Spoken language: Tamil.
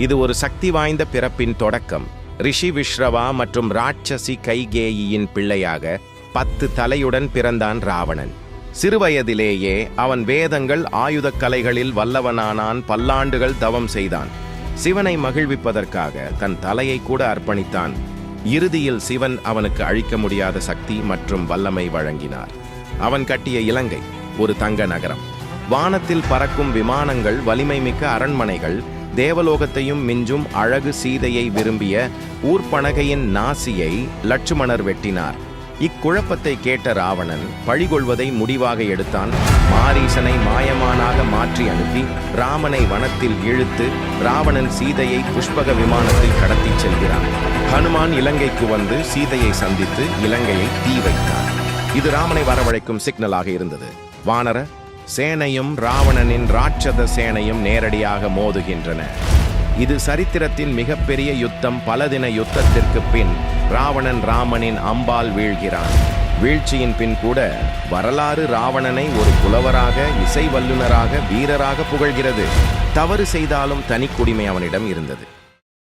இது ஒரு சக்தி வாய்ந்த பிறப்பின் தொடக்கம். ரிஷி விஸ்ரவா மற்றும் ராட்சசி கைகேயியின் பிள்ளையாக பத்து தலையுடன் பிறந்தான் ராவணன். சிறுவயதிலேயே அவன் வேதங்கள் ஆயுதக் கலைகளில் வல்லவனானான் பல்லாண்டுகள் தவம் செய்தான். சிவனை மகிழ்விப்பதற்காக தன் தலையை கூட அர்ப்பணித்தான். இறுதியில் சிவன் அவனுக்கு அழிக்க முடியாத சக்தி மற்றும் வல்லமை வழங்கினார். அவன் கட்டிய இலங்கை ஒரு தங்க நகரம். வானத்தில் பறக்கும் விமானங்கள் வலிமை மிக்க அரண்மனைகள் தேவலோகத்தையும் மிஞ்சும் அழகு சீதையை விரும்பிய ஊர்ப்பனகையின் நாசியை லட்சுமணர் வெட்டினார். இக்குழப்பத்தை கேட்ட ராவணன் பழிகொள்வதை முடிவாக எடுத்தான். மாரீசனை மாயமானாக மாற்றி அனுப்பி ராமனை வனத்தில் இழுத்து ராவணன் சீதையை புஷ்பக விமானத்தில் கடத்திச் செல்கிறான். ஹனுமான் இலங்கைக்கு வந்து சீதையை சந்தித்து இலங்கையை தீ வைத்தார். இது ராமனை வரவழைக்கும் சிக்னலாக இருந்தது. வானர சேனையும் ராவணனின் ராட்சத சேனையும் நேரடியாக மோதுகின்றன. இது சரித்திரத்தின் மிகப்பெரிய யுத்தம் பலதின யுத்தத்திற்கு பின் ராவணன் ராமனின் அம்பால் வீழ்கிறான். வீழ்ச்சியின் பின் கூட வரலாறு ராவணனை ஒரு புலவராக இசை வல்லுனராக வீரராக புகழ்கிறது. தவறு செய்தாலும் தனிக்குடிமை அவனிடம் இருந்தது.